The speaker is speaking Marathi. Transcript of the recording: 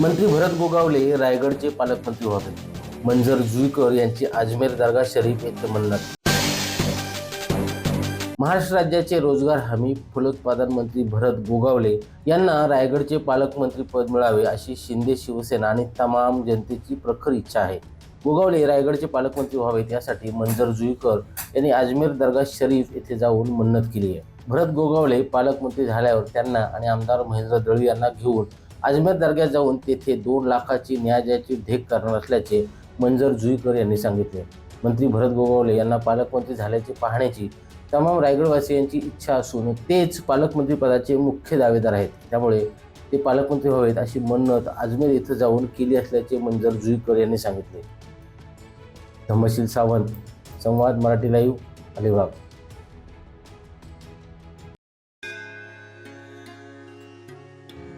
मंत्री भरत गोगावले रायगडचे पालकमंत्री व्हावे. मंजर जुईकर यांची अजमेर दर्गा शरीफ येथे म्हणणार महाराष्ट्र राज्याचे रोजगार हमी फलोत्पादन मंत्री भरत गोगावले यांना रायगडचे पालकमंत्री पद मिळावे अशी शिंदे शिवसेना आणि तमाम जनतेची प्रखर इच्छा आहे. गोगावले रायगडचे पालकमंत्री व्हावेत यासाठी मंजर जुईकर यांनी अजमेर दर्गा शरीफ येथे जाऊन मन्नत केली आहे. भरत गोगावले पालकमंत्री झाल्यावर त्यांना आणि आमदार महेंद्र दळवी यांना घेऊन अजमेर दर्ग्यात जाऊन तेथे दोन लाखाची न्यायाची ढेक करणार असल्याचे मंजर जुईकर यांनी सांगितले. मंत्री भरत गोगावले यांना पालकमंत्री झाल्याचे पाहण्याची तमाम रायगडवासियांची इच्छा असून तेच पालकमंत्रीपदाचे मुख्य दावेदार आहेत. त्यामुळे ते पालकमंत्री व्हावेत अशी मन्नत अजमेर इथं जाऊन केली असल्याचे मंजर जुईकर यांनी सांगितले. धम्मशील सावंत संवाद मराठी लाईव्ह अलिबाग.